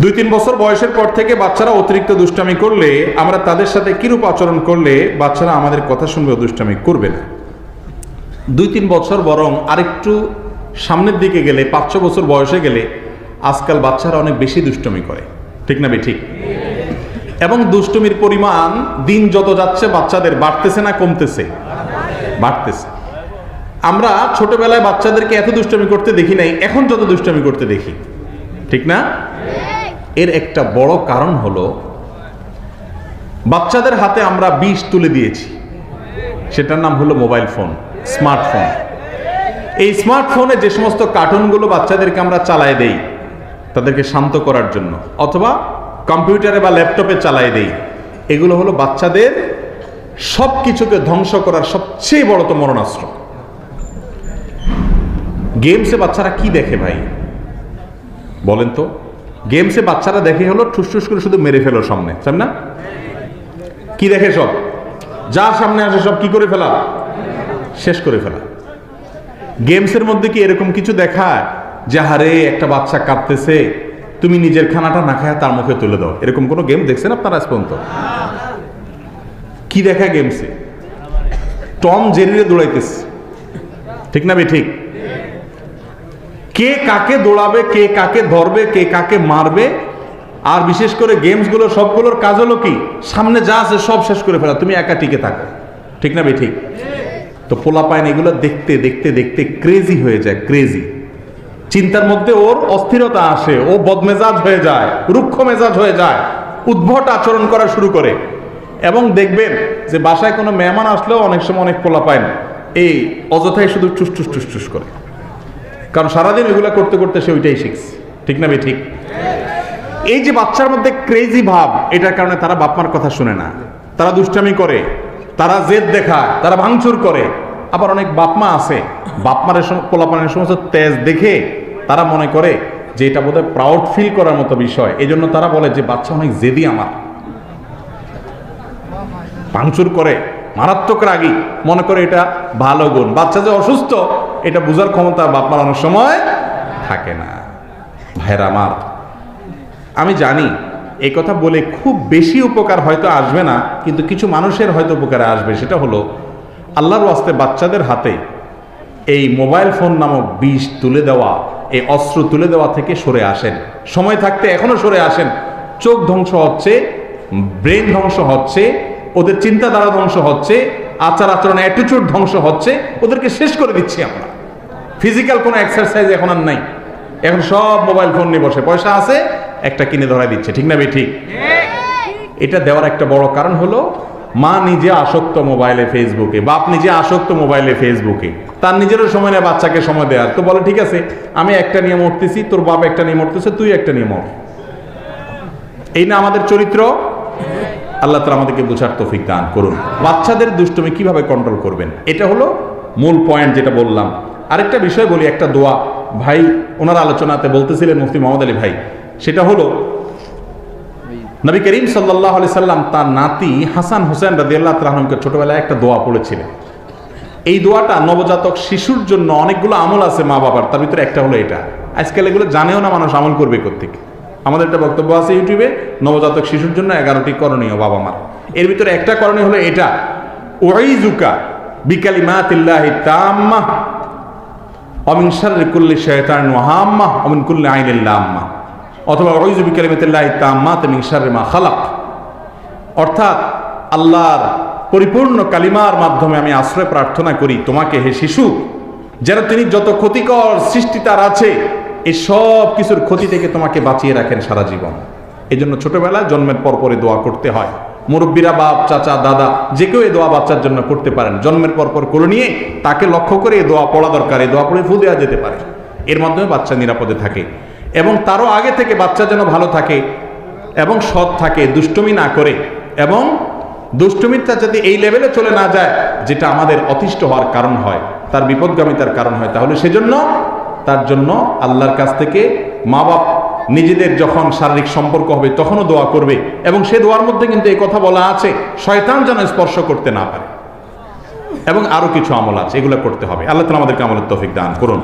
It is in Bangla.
দুই তিন বছর বয়সের পর থেকে বাচ্চারা অতিরিক্ত দুষ্টামি করলে আমরা তাদের সাথে কিরূপ আচরণ করলে বাচ্চারা আমাদের কথা শুনবে দুষ্টামি করবে না? দুই তিন বছর বরং আরেকটু সামনের দিকে গেলে পাঁচ ছ বছর বয়সে গেলে আজকাল বাচ্চারা অনেক বেশি দুষ্টমি করে। ঠিক না ঠিক এবং দুষ্টমির পরিমাণ দিন যত যাচ্ছে বাচ্চাদের বাড়তেছে না কমতেছে? বাড়তেছে। আমরা ছোটবেলায় বাচ্চাদেরকে এত দুষ্টমি করতে দেখি নাই, এখন যত দুষ্টমি করতে দেখি। ঠিক না? এর একটা বড় কারণ হলো, বাচ্চাদের হাতে আমরা বিষ তুলে দিয়েছি। সেটার নাম হলো মোবাইল ফোন, স্মার্টফোন। এই স্মার্টফোনে যে সমস্ত কার্টুনগুলো বাচ্চাদেরকে আমরা চালায় দেই, তাদেরকে শান্ত করার জন্য, অথবা কম্পিউটারে বা ল্যাপটপে চালায় দেই, এগুলো হলো বাচ্চাদের সব কিছুকে ধ্বংস করার সবচেয়ে বড় তো মরণাস্ত্র। গেমসে বাচ্চারা কি দেখে ভাই? বলেন তো। গেমসে বাচ্চারা দেখে হলো ঠুসঠুস করে শুধু মেরে ফেলো সামনে, তাই না? কি দেখে সব? যা সামনে আসে সব কি করে ফেলা? শেষ করে ফেলা। গেমসের মধ্যে কি এরকম কিছু দেখায় যে হারে একটা বাচ্চা কাঁদতেছে, তুমি নিজের খানাটা না খায় তার মুখে তুলে দাও? এরকম কোনো গেম দেখছেন আপনারা আজ পর্যন্ত? কি দেখা গেমসে? টম জেরিরে দৌড়াইতেছে। ঠিক না বে, ঠিক? কে কাকে দৌড়াবে, কে কাকে ধরবে, কে কাকে মারবে, আর বিশেষ করে গেমসগুলো, সবগুলোর কাজ হলো কি? সামনে যা আছে সব শেষ করে ফেলা, তুমি একা টিকে থাকো। ঠিক না বে ঠিক? তো পোলা পায়ন এগুলো দেখতে দেখতে দেখতে ক্রেজি হয়ে যায় ক্রেজি চিন্তার মধ্যে ওর অস্থিরতা আসে, ও বদমেজাজ হয়ে যায়, রুক্ষ মেজাজ হয়ে যায়, উদ্ভট আচরণ করা শুরু করে। এবং দেখবেন যে বাসায় কোনো মেহমান আসলেও অনেক সময় অনেক পোলা পায় এই অযথাই শুধু টুস টুস টুস টুস করে। কারণ সারাদিন এগুলো করতে করতে সে ওইটাই শিখছে। ঠিক না বে ঠিক এই যে বাচ্চার মধ্যে ক্রেজি ভাব, এটার কারণে তারা বাপমার কথা শুনে না। তারা দুষ্টামি করে, তারা জেদ দেখায়, তারা ভাঙচুর করে। আবার অনেক বাপমা আছে বাপমারের পোলাপানের সমস্ত তেজ দেখে তারা মনে করে যে এটা বোধহয় প্রাউড ফিল করার মতো বিষয়। এই জন্য তারা বলে যে, বাচ্চা অনেক জেদি আমার। ভাঙচুর করে, মারাত্মক রাগী, মনে করে এটা ভালো গুণ। বাচ্চা যে অসুস্থ এটা বোঝার ক্ষমতা বাপমার অনেক সময় থাকে না। ভাইরা আমার, আমি জানি এই কথা বলে খুব বেশি উপকার হয়তো আসবে না, কিন্তু কিছু মানুষের হয়তো উপকারে আসবে, সেটা হলো আল্লাহর ওয়াস্তে বাচ্চাদের হাতে এই মোবাইল ফোন নামক বিষ তুলে দেওয়া, এই অস্ত্র তুলে দেওয়া থেকে সরে আসেন। সময় থাকতে এখনও সরে আসেন। চোখ ধ্বংস হচ্ছে, ব্রেন ধ্বংস হচ্ছে, ওদের চিন্তাধারা ধ্বংস হচ্ছে আচার আচরণ অ্যাটিটিউড ধ্বংস হচ্ছে, ওদেরকে শেষ করে দিচ্ছি আমরা। ফিজিক্যাল কোনো এক্সারসাইজ এখন আর নাই। এখন সব মোবাইল ফোন নিয়ে বসে। পয়সা আছে, একটা কিনে ধরাই দিচ্ছে। ঠিক না বে ঠিক? এটা দেওয়ার একটা বড় কারণ হলো, মা নিজে আসক্ত মোবাইলে ফেসবুকে বাপ নিজে আসক্ত মোবাইলে ফেসবুকে তার নিজেরও সময় নেয় বাচ্চাকে সময় দেওয়ার। তো বলে, ঠিক আছে, আমি একটা নিয়ে মরতেছি তোর বাপ একটা নিয়ে মরতেছে তুই একটা নিয়ে মর এই না আমাদের চরিত্র? আল্লাহ তালা আমাদেরকে বোঝার তৌফিক দান করুন। বাচ্চাদের দুষ্টমি কীভাবে কন্ট্রোল করবেন? এটা হলো মূল পয়েন্ট যেটা বললাম। আরেকটা বিষয় বলি, একটা দোয়া। ভাই, ওনার আলোচনাতে বলতেছিলেন মুফতি মোহাম্মদ আলী ভাই, সেটা হলো, নবী করিম সাল্লাহ আলি সাল্লাম তার নাতি হাসান হোসেন রাজি আল্লাহ তালকে ছোটবেলায় একটা দোয়া পড়েছিলেন। এই দোয়াটা নবজাতক শিশুর জন্য অনেকগুলো আমল আছে মা বাবার, তার ভিতরে একটা হলো এটা। আজকাল এগুলো জানেও না মানুষ আমল করবে কোথেকে আমাদের একটা বক্তব্য আছে ইউটিউবে, নবজাতক শিশুর জন্য এগারোটি করণীয় বাবা মার। এর ভিতরে একটা করণীয় হলো এটা ওয়াইজুকা বিকালি মা তিল্লাহি তাম্মা অমিন অথবা ওয়াইজু বিকালিমাতিল্লাহি তাম্মাত শাররি মা খালাক অর্থাৎ আল্লাহর পরিপূর্ণ কালিমার মাধ্যমে আমি আশ্রয় প্রার্থনা করি, তোমাকে হে শিশু, যেন তিনি যত ক্ষতিকর সৃষ্টি তার আছে এই সব কিছুর ক্ষতি থেকে তোমাকে বাঁচিয়ে রাখেন সারা জীবন। এই জন্য ছোটবেলায় জন্মের পর পরে দোয়া করতে হয়। মুরব্বীরা বাপ, চাচা, দাদা, যে কেউ এই দোয়া বাচ্চার জন্য করতে পারেন। জন্মের পর পর করে নিয়ে তাকে লক্ষ্য করে এই দোয়া পড়া দরকার, এই দোয়া পড়ে ফু দেওয়া যেতে পারে। এর মাধ্যমে বাচ্চা নিরাপদে থাকে এবং তারও আগে থেকে বাচ্চা যেন ভালো থাকে এবং সৎ থাকে, দুষ্টমি না করে এবং দুষ্টমিতা যদি এই লেভেলে চলে না যায়, যেটা আমাদের অতিষ্ঠ হওয়ার কারণ হয়, তার বিপদগামিতার কারণ হয়, তাহলে সেজন্য তার জন্য আল্লাহর কাছ থেকে মা বাপ নিজেদের যখন শারীরিক সম্পর্ক হবে তখনও দোয়া করবে এবং সে দোয়ার মধ্যে কিন্তু এই কথা বলা আছে, শয়তান যেন স্পর্শ করতে না পারে। এবং আরও কিছু আমল আছে, এগুলো করতে হবে। আল্লাহ তালা আমাদেরকে আমলের তৌফিক দান করুন।